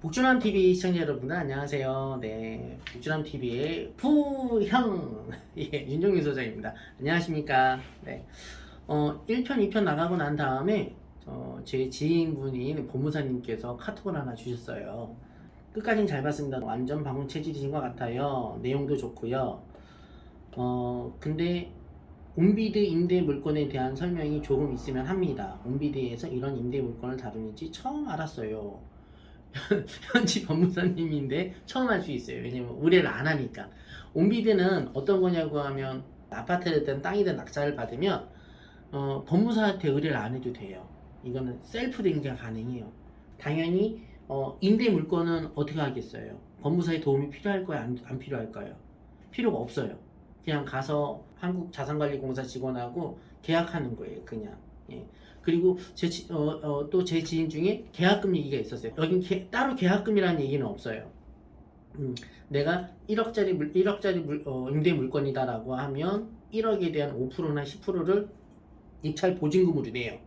북준함 TV 시청자 여러분들 안녕하세요. 네, 북준함 TV의 부형 예, 윤종민 소장입니다. 안녕하십니까? 네, 어 1편, 2편 나가고 난 다음에 어, 제 지인분인 법무사님께서 카톡을 하나 주셨어요. 끝까지는 잘 봤습니다. 완전 방송 체질이신 것 같아요. 내용도 좋고요. 어 근데 온비드 임대 물건에 대한 설명이 조금 있으면 합니다. 온비드에서 이런 임대 물건을 다루는지 처음 알았어요. 현지 법무사님인데 처음 할 수 있어요. 왜냐면 의뢰를 안 하니까. 온비드는 어떤 거냐고 하면 아파트든 땅이든 낙찰을 받으면 어, 법무사한테 의뢰를 안 해도 돼요. 이거는 셀프 등기가 가능해요. 당연히 어, 임대 물건은 어떻게 하겠어요? 법무사의 도움이 필요할 거야, 안, 안 필요할까요? 필요가 없어요. 그냥 가서 한국자산관리공사 직원하고 계약하는 거예요, 그냥. 예. 그리고 제, 어, 또제 지인 중에 계약금 얘기가 있었어요. 여긴 개- 따로 계약금이라는 얘기는 없어요. 음, 내가 1억짜리 물, 1억짜리 물, 어, 임대 물건이다라고 하면 1억에 대한 5%나 10%를 입찰 보증금으로 내요.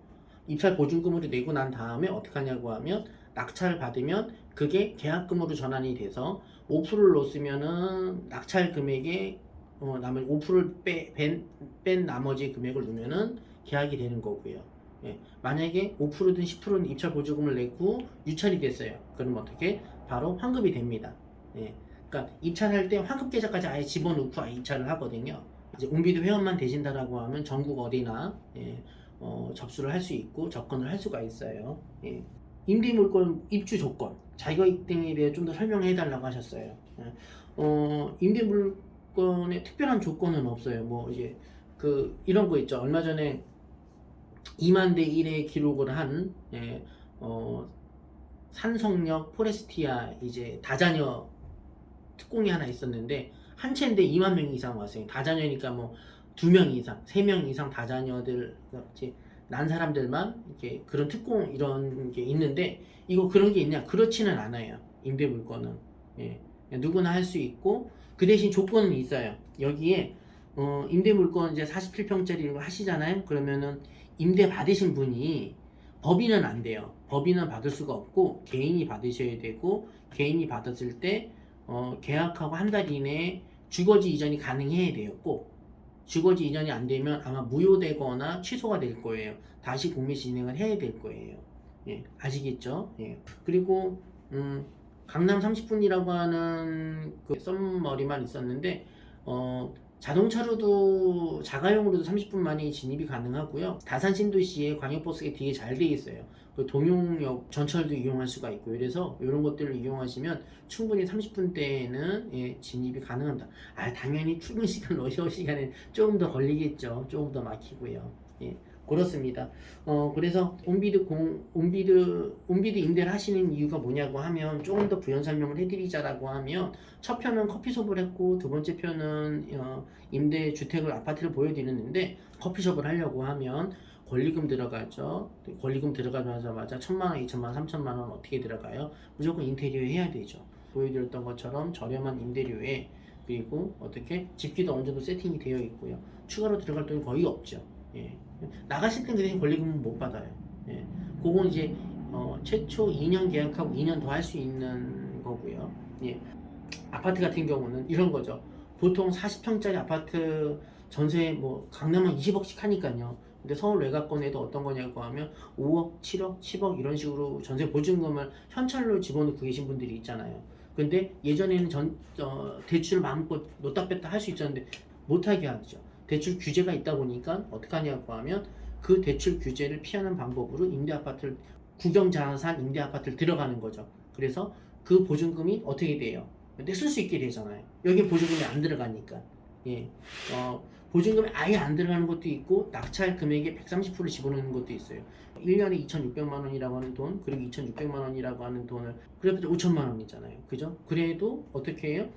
입찰 보증금으로 내고 난 다음에 어떻게 하냐고 하면 낙찰 받으면 그게 계약금으로 전환이 돼서 5%를 넣었으면은 낙찰 금액에 어, 남은 5%를 빼, 뺀, 뺀 나머지 금액을 넣으면은 계약이 되는 거고요. 예, 만약에 5%든 10%는 입찰 보증금을 내고 유찰이 됐어요. 그럼 어떻게? 바로 환급이 됩니다. 예, 그러니까 입찰할 때 환급 계좌까지 아예 집어넣고 입찰을 하거든요. 이제 온비드 회원만 되신다라고 하면 전국 어디나 예, 어, 접수를 할 수 있고 접근을 할 수가 있어요. 예. 임대 물건 입주 조건, 자격 등에 대해 좀 더 설명해 달라고 하셨어요. 예. 어, 임대 물 건에 특별한 조건은 없어요. 뭐 이제 그 이런 거 있죠. 얼마 전에 2만 대 1의 기록을 한 예, 어, 산성역 포레스티아 이제 다자녀 특공이 하나 있었는데 한 채인데 2만 명 이상 왔어요. 다자녀니까 뭐 두 명 이상, 세 명 이상 다자녀들 이제 난 사람들만 이렇게 그런 특공 이런 게 있는데 이거 그런 게 있냐? 그렇지는 않아요. 임대 물건은 예, 누구나 할 수 있고 그 대신 조건은 있어요. 여기에 어, 임대 물건 이제 47평짜리 하시잖아요. 그러면은 임대 받으신 분이 법인은 안 돼요. 법인은 받을 수가 없고 개인이 받으셔야 되고 개인이 받았을 때 어, 계약하고 한 달 이내에 주거지 이전이 가능해야 돼요. 꼭 주거지 이전이 안 되면 아마 무효되거나 취소가 될 거예요. 다시 공매 진행을 해야 될 거예요. 예, 아시겠죠? 예. 그리고 음, 강남 30분이라고 하는 그 썸머리만 있었는데 어, 자동차로도 자가용으로도 30분 만에 진입이 가능하고요. 다산 신도시에 광역버스가 되게 잘돼 있어요. 그 동용역 전철도 이용할 수가 있고 그래서 이런 것들을 이용하시면 충분히 30분대에는 예, 진입이 가능합니다. 아 당연히 출근 시간, 러시아 시간에 조금 더 걸리겠죠. 조금 더 막히고요. 예, 그렇습니다. 어 그래서 온비드 공 온비드 온비드 임대를 하시는 이유가 뭐냐고 하면 조금 더 부연 설명을 해드리자라고 하면 첫 편은 커피숍을 했고 두 번째 편은 어, 임대 주택을 아파트를 보여드리는데 커피숍을 하려고 하면 권리금 들어가죠. 권리금 들어가자마자 천만 원, 이천만 원, 삼천만 원 어떻게 들어가요? 무조건 인테리어 해야 되죠. 보여드렸던 것처럼 저렴한 임대료에 그리고 어떻게 집기도 어느 정도 세팅이 되어 있고요. 추가로 들어갈 돈이 거의 없죠. 예. 나가실 땐그 대신 권리금은 못 받아요. 예. 그건 이제 어, 최초 2년 계약하고 2년 더 할 수 있는 거고요. 예. 아파트 같은 경우는 이런 거죠. 보통 40평짜리 아파트 전세 뭐 강남은 20억씩 하니까요. 근데 서울 외곽권에도 어떤 거냐고 하면 5억, 7억, 10억 이런 식으로 전세 보증금을 현찰로 집어넣고 계신 분들이 있잖아요. 근데 예전에는 전 어, 대출 마음껏 놓다 뺐다 할 수 있었는데 못하게 하죠. 대출 규제가 있다 보니까 어떻게 하냐고 하면 그 대출 규제를 피하는 방법으로 임대 아파트를 국영자산 임대 아파트를 들어가는 거죠. 그래서 그 보증금이 어떻게 돼요? 근데 쓸 수 있게 되잖아요. 여기 보증금이 안 들어가니까. 예. 어, 보증금이 아예 안 들어가는 것도 있고 낙찰 금액의 130%를 집어넣는 것도 있어요. 1년에 2,600만 원이라고 하는 돈, 그리고 2,600만 원이라고 하는 돈을 그래도 5천만 원이잖아요. 그죠? 그래도 어떻게 해요?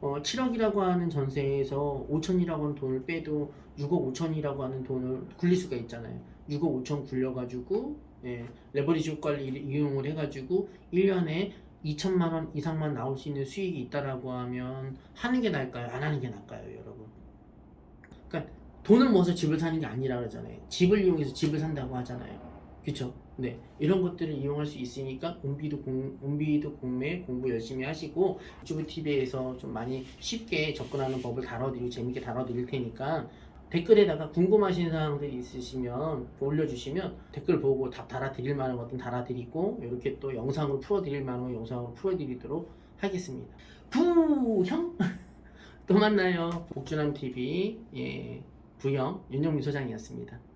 어, 7억이라고 하는 전세에서 5천이라고 하는 돈을 빼도 6억 5천이라고 하는 돈을 굴릴 수가 있잖아요. 6억 5천 굴려가지고 예, 레버리지 효과를 이- 이용을 해가지고 1년에 2천만 원 이상만 나올 수 있는 수익이 있다라고 하면 하는 게 나을까요? 안 하는 게 나을까요, 여러분? 그러니까 돈을 모아서 집을 사는 게 아니라 그러잖아요. 집을 이용해서 집을 산다고 하잖아요. 그쵸? 네. 이런 것들을 이용할 수 있으니까 온비도 공, 온비도 공매 공부 열심히 하시고 유튜브 TV에서 좀 많이 쉽게 접근하는 법을 다뤄드리고 재밌게 다뤄드릴 테니까 댓글에다가 궁금하신 사항들이 있으시면 올려주시면 댓글 보고 답 달아드릴 만한 것들 달아드리고 이렇게 또 영상으로 풀어드릴 만한 영상으로 풀어드리도록 하겠습니다. 부형 또 만나요. 복주남 TV 예 부형 윤정민 소장이었습니다.